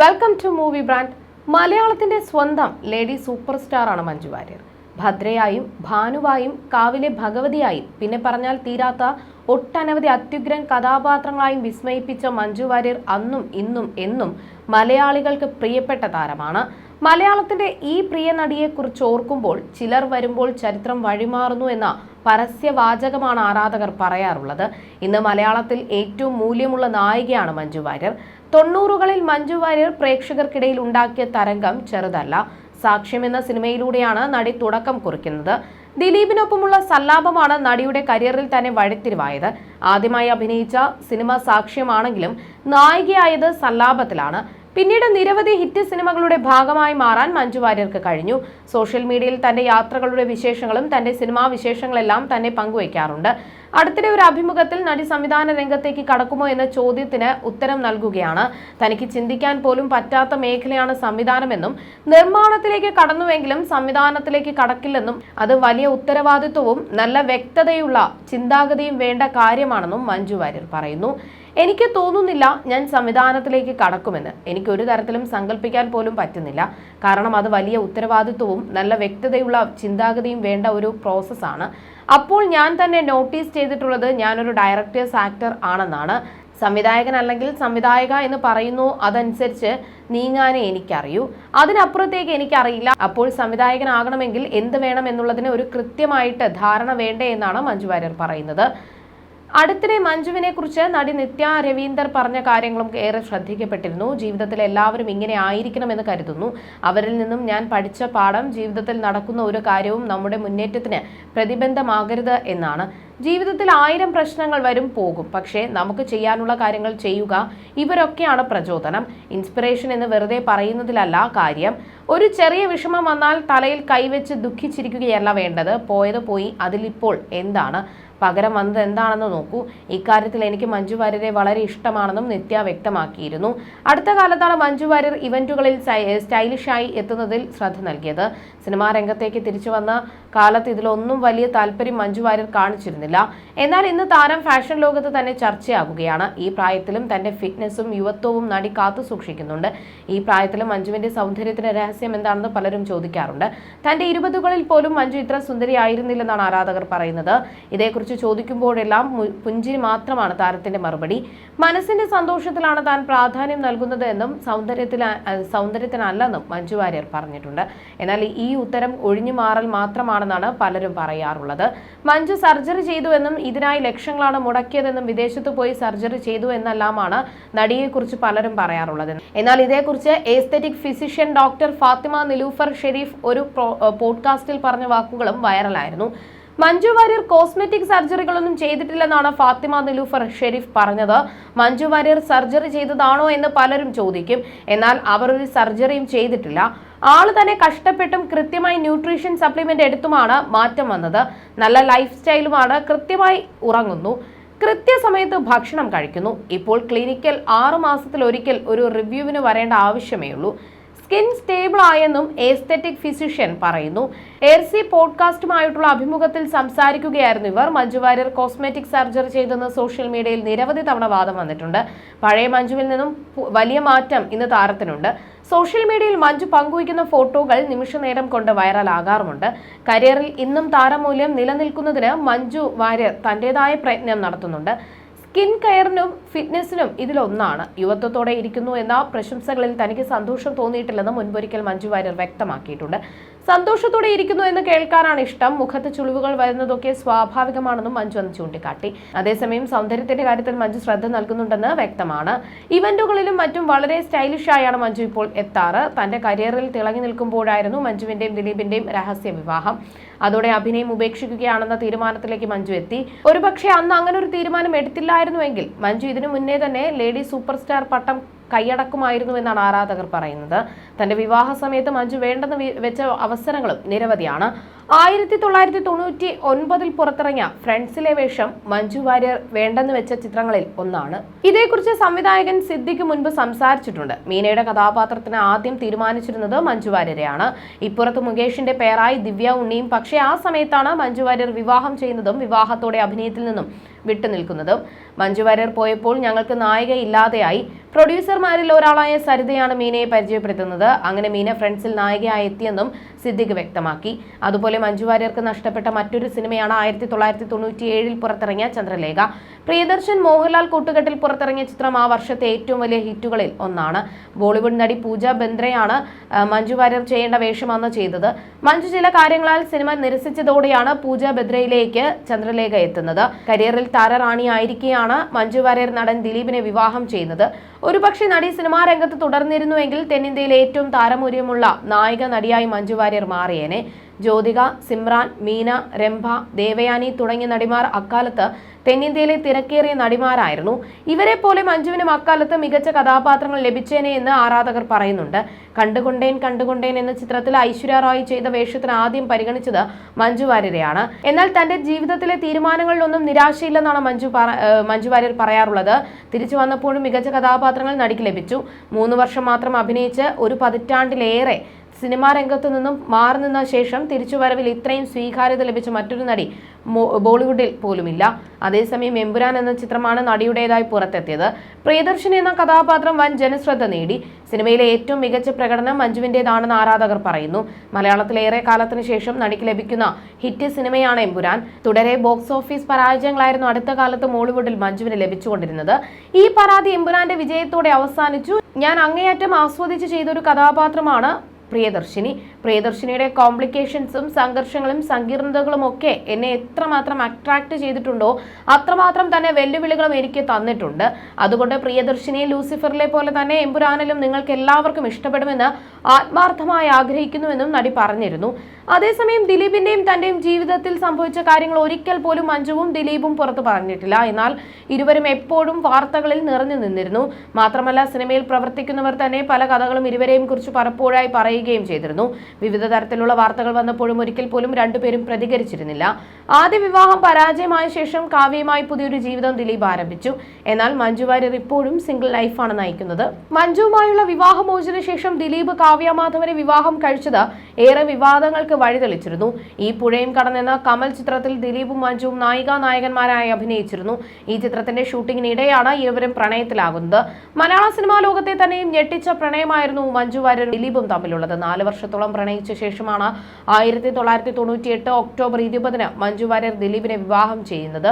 Welcome to movie brand മലയാളത്തിന്റെ സ്വന്തം lady super star ആണ് മഞ്ജു വാര്യർ. ഭദ്രയായും ഭാനുവായും കാവിലെ ഭഗവതിയായും പിന്നെ പറഞ്ഞാൽ തീരാത്ത ഒട്ടനവധി അത്യുഗ്രൻ കഥാപാത്രങ്ങളായും വിസ്മയിപ്പിച്ച മഞ്ജു വാര്യർ അന്നും ഇന്നും എന്നും മലയാളികൾക്ക് പ്രിയപ്പെട്ട താരമാണ്. മലയാളത്തിന്റെ ഈ പ്രിയ നടിയെക്കുറിച്ച് ഓർക്കുമ്പോൾ ചിലർ വരുമ്പോൾ ചരിത്രം വഴിമാറുന്നു എന്ന പരസ്യവാചകമാണ് ആരാധകർ പറയാറുള്ളത്. ഇന്ന് മലയാളത്തിൽ ഏറ്റവും മൂല്യമുള്ള നായികയാണ് മഞ്ജു വാര്യർ. തൊണ്ണൂറുകളിൽ മഞ്ജു വാര്യർ പ്രേക്ഷകർക്കിടയിൽ ഉണ്ടാക്കിയ തരംഗം ചെറുതല്ല. സാക്ഷ്യം എന്ന സിനിമയിലൂടെയാണ് നടി തുടക്കം കുറിക്കുന്നത്. ദിലീപിനൊപ്പമുള്ള സല്ലാപമാണ് നടിയുടെ കരിയറിൽ തന്നെ വഴിത്തിരിവായത്. ആദ്യമായി അഭിനയിച്ച സിനിമ സാക്ഷ്യമാണെങ്കിലും നായികയായത് സല്ലാപത്തിലാണ്. പിന്നീട് നിരവധി ഹിറ്റ് സിനിമകളുടെ ഭാഗമായി മാറാൻ മഞ്ജു വാര്യർക്ക് കഴിഞ്ഞു. സോഷ്യൽ മീഡിയയിൽ തന്റെ യാത്രകളുടെ വിശേഷങ്ങളും തന്റെ സിനിമാ വിശേഷങ്ങളെല്ലാം തന്നെ പങ്കുവയ്ക്കാറുണ്ട്. അടുത്തിടെ ഒരു അഭിമുഖത്തിൽ നടി സംവിധാന രംഗത്തേക്ക് കടക്കുമോ എന്ന ചോദ്യത്തിന് ഉത്തരം നൽകുകയാണ്. തനിക്ക് ചിന്തിക്കാൻ പോലും പറ്റാത്ത മേഖലയാണ് സംവിധാനമെന്നും നിർമ്മാണത്തിലേക്ക് കടന്നുവെങ്കിലും സംവിധാനത്തിലേക്ക് കടക്കില്ലെന്നും അത് വലിയ ഉത്തരവാദിത്വവും നല്ല വ്യക്തതയുള്ള ചിന്താഗതിയും വേണ്ട കാര്യമാണെന്നും മഞ്ജു വാര്യർ പറയുന്നു. എനിക്ക് തോന്നുന്നില്ല ഞാൻ സംവിധാനത്തിലേക്ക് കടക്കുമെന്ന്. എനിക്ക് ഒരു തരത്തിലും സങ്കല്പിക്കാൻ പോലും പറ്റുന്നില്ല. കാരണം അത് വലിയ ഉത്തരവാദിത്വവും നല്ല വ്യക്തതയുള്ള ചിന്താഗതിയും വേണ്ട ഒരു പ്രോസസ്സാണ്. അപ്പോൾ ഞാൻ തന്നെ നോട്ടീസ് ചെയ്തിട്ടുള്ളത് ഞാനൊരു ഡയറക്ടേഴ്സ് ആക്ടർ ആണെന്നാണ്. സംവിധായകൻ അല്ലെങ്കിൽ സംവിധായക എന്ന് പറയുന്നു അതനുസരിച്ച് നീങ്ങാനേ എനിക്കറിയൂ. അതിനപ്പുറത്തേക്ക് എനിക്കറിയില്ല. അപ്പോൾ സംവിധായകനാകണമെങ്കിൽ എന്ത് വേണം എന്നുള്ളതിന് ഒരു കൃത്യമായിട്ട് ധാരണ വേണ്ടേ എന്നാണ് മഞ്ജു വാര്യർ പറയുന്നത്. അടുത്തിടെ മഞ്ജുവിനെ കുറിച്ച് നടി നിത്യ രവീന്ദർ പറഞ്ഞ കാര്യങ്ങളും ഏറെ ശ്രദ്ധിക്കപ്പെട്ടിരുന്നു. ജീവിതത്തിൽ എല്ലാവരും ഇങ്ങനെ ആയിരിക്കണമെന്ന് കരുതുന്നു. അവരിൽ നിന്നും ഞാൻ പഠിച്ച പാഠം ജീവിതത്തിൽ നടക്കുന്ന ഒരു കാര്യവും നമ്മുടെ മുന്നേറ്റത്തിന് പ്രതിബന്ധമാകരുത് എന്നാണ്. ജീവിതത്തിൽ ആയിരം പ്രശ്നങ്ങൾ വരും പോകും. പക്ഷേ നമുക്ക് ചെയ്യാനുള്ള കാര്യങ്ങൾ ചെയ്യുക ഇവരൊക്കെയാണ് പ്രചോദനം. ഇൻസ്പിറേഷൻ എന്ന് വെറുതെ പറയുന്നതിലല്ല കാര്യം. ഒരു ചെറിയ വിഷമം വന്നാൽ തലയിൽ കൈവച്ച് ദുഃഖിച്ചിരിക്കുകയല്ല വേണ്ടത്. പോയത് പോയി അതിലിപ്പോൾ എന്താണ്? പകരം വന്നത് എന്താണെന്ന് നോക്കൂ. ഇക്കാര്യത്തിൽ എനിക്ക് മഞ്ജു വാര്യരെ വളരെ ഇഷ്ടമാണെന്നും നിത്യ വ്യക്തമാക്കിയിരുന്നു. അടുത്ത കാലത്താണ് മഞ്ജു വാര്യർ ഇവന്റുകളിൽ സ്റ്റൈലിഷായി എത്തുന്നതിൽ ശ്രദ്ധ നൽകിയത്. സിനിമാ രംഗത്തേക്ക് തിരിച്ചു വന്ന കാലത്ത് ഇതിലൊന്നും വലിയ താല്പര്യം മഞ്ജു വാര്യർ കാണിച്ചിരുന്നില്ല. എന്നാൽ ഇന്ന് താരം ഫാഷൻ ലോകത്ത് തന്നെ ചർച്ചയാകുകയാണ്. ഈ പ്രായത്തിലും തന്റെ ഫിറ്റ്നസ്സും യുവത്വവും നടി കാത്തു സൂക്ഷിക്കുന്നുണ്ട്. ഈ പ്രായത്തിലും മഞ്ജുവിന്റെ സൗന്ദര്യത്തിന്റെ രഹസ്യം എന്താണെന്ന് പലരും ചോദിക്കാറുണ്ട്. തന്റെ ഇരുപതുകളിൽ പോലും മഞ്ജു ഇത്ര സുന്ദരിയായിരുന്നില്ലെന്നാണ് ആരാധകർ പറയുന്നത്. ഇതേക്കുറിച്ച് ചോദിക്കുമ്പോഴെല്ലാം മു- പുഞ്ചിരി മാത്രമാണ് താരത്തിന്റെ മറുപടി. മനസ്സിന്റെ സന്തോഷത്തിലാണ് താൻ പ്രാധാന്യം നൽകുന്നത് എന്നും സൗന്ദര്യത്തിൽ സൗന്ദര്യത്തിനല്ലെന്നും മഞ്ജു വാര്യർ പറഞ്ഞിട്ടുണ്ട്. എന്നാൽ ഈ ഉത്തരം ഒഴിഞ്ഞു മാറൽ മാത്രമാണെന്നാണ് പലരും പറയാറുള്ളത്. മഞ്ജു സർജറി ചെയ്തു എന്നും ഇതിനായി ലക്ഷങ്ങളാണ് മുടക്കിയതെന്നും വിദേശത്ത് പോയി സർജറി ചെയ്തു എന്നെല്ലാമാണ് നടിയെക്കുറിച്ച് പലരും പറയാറുള്ളത്. എന്നാൽ ഇതേക്കുറിച്ച് aesthetic physician doctor Fathima Nilufar Sharif ഒരു പോഡ്കാസ്റ്റിൽ പറഞ്ഞ വാക്കുകളും വൈറലായിരുന്നു. മഞ്ജു വാര്യർ കോസ്മെറ്റിക് സർജറികളൊന്നും ചെയ്തിട്ടില്ലെന്നാണ് ഫാത്തിമ നിലൂഫർ ഷെരീഫ് പറഞ്ഞത്. മഞ്ജു വാര്യർ സർജറി ചെയ്തതാണോ എന്ന് പലരും ചോദിക്കും. എന്നാൽ അവർ ഒരു സർജറിയും ചെയ്തിട്ടില്ല. ആൾ തന്നെ കഷ്ടപ്പെട്ടും കൃത്യമായി ന്യൂട്രീഷൻ സപ്ലിമെന്റ് എടുത്തുമാണ് മാറ്റം വന്നത്. നല്ല ലൈഫ് സ്റ്റൈലുമാണ് കൃത്യമായി ഉറങ്ങുന്നു. കൃത്യസമയത്ത് ഭക്ഷണം കഴിക്കുന്നു. ഇപ്പോൾ ക്ലിനിക്കൽ ആറു മാസത്തിൽ ഒരിക്കൽ ഒരു റിവ്യൂവിന് വരേണ്ട ആവശ്യമേ ഉള്ളൂ സ്കിൻ സ്റ്റേബിൾ ആയെന്നും എസ്തെറ്റിക് ഫിസിഷ്യൻ പറയുന്നു. എയർസി പോഡ്കാസ്റ്റുമായിട്ടുള്ള അഭിമുഖത്തിൽ സംസാരിക്കുകയായിരുന്നു ഇവർ. മഞ്ജു വാര്യർ കോസ്മെറ്റിക് സർജറി ചെയ്തെന്ന് സോഷ്യൽ മീഡിയയിൽ നിരവധി തവണ വാദം വന്നിട്ടുണ്ട്. പഴയ മഞ്ജുവിൽ നിന്നും വലിയ മാറ്റം ഇന്ന് താരത്തിനുണ്ട്. സോഷ്യൽ മീഡിയയിൽ മഞ്ജു പങ്കുവയ്ക്കുന്ന ഫോട്ടോകൾ നിമിഷനേരം കൊണ്ട് വൈറലാകാറുമുണ്ട് കരിയറിൽ ഇന്നും താരമൂല്യം നിലനിൽക്കുന്നതിന് മഞ്ജു വാര്യർ തന്റേതായ പ്രയത്നം നടത്തുന്നുണ്ട്. സ്കിൻ കെയറിനും ഫിറ്റ്നസിനും ഇതിലൊന്നാണ്. യുവത്വത്തോടെ ഇരിക്കുന്നു എന്ന പ്രശംസകളിൽ തനിക്ക് സന്തോഷം തോന്നിയിട്ടില്ലെന്ന് മുൻപൊരിക്കൽ മഞ്ജു വാര്യർ വ്യക്തമാക്കിയിട്ടുണ്ട്. സന്തോഷത്തോടെ ഇരിക്കുന്നു എന്ന് കേൾക്കാനാണ് ഇഷ്ടം. മുഖത്ത് ചുളിവുകൾ വരുന്നതൊക്കെ സ്വാഭാവികമാണെന്നും മഞ്ജു അന്ന് ചൂണ്ടിക്കാട്ടി. അതേസമയം സൗന്ദര്യത്തിന്റെ കാര്യത്തിൽ മഞ്ജു ശ്രദ്ധ നൽകുന്നുണ്ടെന്ന് വ്യക്തമാണ്. ഇവന്റുകളിലും മറ്റും വളരെ സ്റ്റൈലിഷ് ആയാണ് മഞ്ജു ഇപ്പോൾ എത്താറ്. തന്റെ കരിയറിൽ തിളങ്ങി നിൽക്കുമ്പോഴായിരുന്നു മഞ്ജുവിന്റെയും ദിലീപിന്റെയും രഹസ്യ വിവാഹം അതോടെ അഭിനയം ഉപേക്ഷിക്കുകയാണെന്ന തീരുമാനത്തിലേക്ക് മഞ്ജു എത്തി. ഒരുപക്ഷെ അന്ന് അങ്ങനെ ഒരു തീരുമാനം എടുത്തില്ലായിരുന്നുവെങ്കിൽ മഞ്ജു ഇതിനു മുന്നേ തന്നെ ലേഡി സൂപ്പർ സ്റ്റാർ പട്ടം കൈയടക്കുമായിരുന്നു എന്നാണ് ആരാധകർ പറയുന്നത്. തന്റെ വിവാഹ സമയത്ത് മഞ്ജു വേണ്ടെന്ന് വെച്ച അവസരങ്ങളും നിരവധിയാണ്. ആയിരത്തി തൊള്ളായിരത്തി തൊണ്ണൂറ്റി ഒൻപതിൽ പുറത്തിറങ്ങിയ ഫ്രണ്ട്സിലെ വേഷം മഞ്ജു വാര്യർ വേണ്ടെന്ന് വെച്ച ചിത്രങ്ങളിൽ ഒന്നാണ്. ഇതേക്കുറിച്ച് സംവിധായകൻ സിദ്ദിഖ് മുൻപ് സംസാരിച്ചിട്ടുണ്ട്. മീനയുടെ കഥാപാത്രത്തിന് ആദ്യം തീരുമാനിച്ചിരുന്നത് മഞ്ജു വാര്യരെയാണ്. ഇപ്പുറത്ത് മുകേഷിന്റെ പേരായി ദിവ്യ ഉണ്ണിയും പക്ഷേ ആ സമയത്താണ് മഞ്ജു വാര്യർ വിവാഹം ചെയ്യുന്നതും വിവാഹത്തോടെ അഭിനയത്തിൽ നിന്നും വിട്ടുനിൽക്കുന്നതും മഞ്ജു വാര്യർ പോയപ്പോൾ ഞങ്ങൾക്ക് നായിക ഇല്ലാതെയായി. പ്രൊഡ്യൂസർമാരിൽ ഒരാളായ സരിതയാണ് മീനയെ പരിചയപ്പെടുത്തുന്നത്. അങ്ങനെ മീന ഫ്രണ്ട്സിൽ നായികയായി എത്തിയെന്നും സിദ്ദിഖ് വ്യക്തമാക്കി. അതുപോലെ മഞ്ജു വാര്യർക്ക് നഷ്ടപ്പെട്ട മറ്റൊരു സിനിമയാണ് ആയിരത്തി തൊള്ളായിരത്തി തൊണ്ണൂറ്റി ഏഴിൽ പുറത്തിറങ്ങിയ ചന്ദ്രലേഖ. പ്രിയദർശൻ മോഹൻലാൽ കൂട്ടുകെട്ടിൽ പുറത്തിറങ്ങിയ ചിത്രം ആ വർഷത്തെ ഏറ്റവും വലിയ ഹിറ്റുകളിൽ ഒന്നാണ്. ബോളിവുഡ് നടി പൂജ ബന്ദ്രയാണ് മഞ്ജു വാര്യർ ചെയ്യേണ്ട വേഷമാണ് ചെയ്തത്. മഞ്ജു ചില കാര്യങ്ങളാൽ സിനിമ നിരസിച്ചതോടെയാണ് പൂജ ബദ്രയിലേക്ക് ചന്ദ്രലേഖ എത്തുന്നത്. കരിയറിൽ താരറാണി ആയിരിക്കെയാണ് മഞ്ജു വാര്യർ നടൻ ദിലീപിനെ വിവാഹം ചെയ്യുന്നത് ഒരുപക്ഷെ നടി സിനിമാ രംഗത്ത് തുടർന്നിരുന്നുവെങ്കിൽ തെന്നിന്ത്യയിലെ ഏറ്റവും താരമൂര്യമുള്ള നായിക നടിയായി മഞ്ജു വാര്യർ മാറിയേനെ. ജ്യോതിക സിമ്രാൻ മീന രംഭ ദേവയാനി തുടങ്ങിയ നടിമാർ അക്കാലത്ത് തെന്നിന്ത്യയിലെ തിരക്കേറിയ നടിമാരായിരുന്നു. ഇവരെ പോലെ മഞ്ജുവിനും അക്കാലത്ത് മികച്ച കഥാപാത്രങ്ങൾ ലഭിച്ചേനെ എന്ന് ആരാധകർ പറയുന്നുണ്ട്. കണ്ടുകൊണ്ടേൻ കണ്ടുകൊണ്ടേൻ എന്ന ചിത്രത്തിൽ ഐശ്വര്യ റായ് ചെയ്ത വേഷത്തിന് ആദ്യം പരിഗണിച്ചത് മഞ്ജു വാര്യരെയാണ്. എന്നാൽ തന്റെ ജീവിതത്തിലെ തീരുമാനങ്ങളിലൊന്നും നിരാശയില്ലെന്നാണ് മഞ്ജു മഞ്ജു വാര്യർ പറയാറുള്ളത്. തിരിച്ചു വന്നപ്പോഴും മികച്ച കഥാപാത്രങ്ങൾ നടിക്ക് ലഭിച്ചു. മൂന്ന് വർഷം മാത്രം അഭിനയിച്ച് ഒരു പതിറ്റാണ്ടിലേറെ സിനിമാ രംഗത്തു നിന്നും മാറി നിന്ന ശേഷം തിരിച്ചുവരവിൽ ഇത്രയും സ്വീകാര്യത ലഭിച്ച മറ്റൊരു നടി ബോളിവുഡിൽ പോലുമില്ല. അതേസമയം എമ്പുരാൻ എന്ന ചിത്രമാണ് നടിയുടേതായി പുറത്തെത്തിയത്. പ്രിയദർശൻ എന്ന കഥാപാത്രം വൻ ജനശ്രദ്ധ നേടി. സിനിമയിലെ ഏറ്റവും മികച്ച പ്രകടനം മഞ്ജുവിന്റെതാണെന്ന് ആരാധകർ പറയുന്നു. മലയാളത്തിലേറെ കാലത്തിന് ശേഷം നടിക്ക് ലഭിക്കുന്ന ഹിറ്റ് സിനിമയാണ് എമ്പുരാൻ. തുടരെ ബോക്സ് ഓഫീസ് പരാജയങ്ങളായിരുന്നു അടുത്ത കാലത്ത് മോളിവുഡിൽ മഞ്ജുവിന് ലഭിച്ചുകൊണ്ടിരുന്നത്. ഈ പരാതി എമ്പുരാന്റെ വിജയത്തോടെ അവസാനിച്ചു. ഞാൻ അങ്ങേയറ്റം ആസ്വദിച്ച് ചെയ്തൊരു കഥാപാത്രമാണ് പ്രിയദർശിനി പ്രിയദർശിനിയുടെ കോംപ്ലിക്കേഷൻസും സംഘർഷങ്ങളും സങ്കീർണതകളും ഒക്കെ എന്നെ എത്രമാത്രം അട്രാക്ട് ചെയ്തിട്ടുണ്ടോ അത്രമാത്രം തന്നെ വെല്ലുവിളികളും എനിക്ക് തന്നിട്ടുണ്ട്. അതുകൊണ്ട് പ്രിയദർശിനി ലൂസിഫറിലെ പോലെ തന്നെ എമ്പുരാനിലും നിങ്ങൾക്ക് എല്ലാവർക്കും ഇഷ്ടപ്പെടുമെന്ന് ആത്മാർത്ഥമായി ആഗ്രഹിക്കുന്നുവെന്നും നടി പറഞ്ഞിരുന്നു. അതേസമയം ദിലീപിന്റെയും തന്റെയും ജീവിതത്തിൽ സംഭവിച്ച കാര്യങ്ങൾ ഒരിക്കൽ പോലും മഞ്ജുവും ദിലീപും പുറത്തു പറഞ്ഞിട്ടില്ല. എന്നാൽ ഇരുവരും എപ്പോഴും വാർത്തകളിൽ നിറഞ്ഞു നിന്നിരുന്നു. മാത്രമല്ല സിനിമയിൽ പ്രവർത്തിക്കുന്നവർ തന്നെ പല കഥകളും ഇരുവരെയും കുറിച്ച് പലപ്പോഴായി പറയുകയും ചെയ്തിരുന്നു. വിവിധ തരത്തിലുള്ള വാർത്തകൾ വന്നപ്പോഴും ഒരിക്കൽ പോലും രണ്ടുപേരും പ്രതികരിച്ചിരുന്നില്ല. ആദ്യ വിവാഹം പരാജയമായ ശേഷം കാവ്യമായി പുതിയൊരു ജീവിതം ദിലീപ് ആരംഭിച്ചു. എന്നാൽ മഞ്ജു വാര്യർ ഇപ്പോഴും സിംഗിൾ ലൈഫാണ് നയിക്കുന്നത്. മഞ്ജുവുമായുള്ള വിവാഹമോചന ശേഷം ദിലീപ് കാവ്യ മാധവനെ വിവാഹം കഴിച്ചത് ഏറെ വിവാദങ്ങൾക്ക് വഴിതെളിച്ചിരുന്നു. ഈ പുഴയും കടന്നെന്ന കമൽ ചിത്രത്തിൽ ദിലീപും മഞ്ജുവും നായികാ നായകന്മാരായി അഭിനയിച്ചിരുന്നു. ഈ ചിത്രത്തിന്റെ ഷൂട്ടിങ്ങിനിടെയാണ് ഇരുവരും പ്രണയത്തിലാകുന്നത്. മലയാള സിനിമാ ലോകത്തെ തന്നെയും ഞെട്ടിച്ച പ്രണയമായിരുന്നു മഞ്ജു വാര്യരും ദിലീപും തമ്മിലുള്ളത്. നാല് വർഷത്തോളം പ്രണയിച്ച ശേഷമാണ് ആയിരത്തി തൊള്ളായിരത്തി തൊണ്ണൂറ്റി എട്ട് ഒക്ടോബർ ഇരുപതിന് മഞ്ജു വാര്യർ ദിലീപിനെ വിവാഹം ചെയ്യുന്നത്.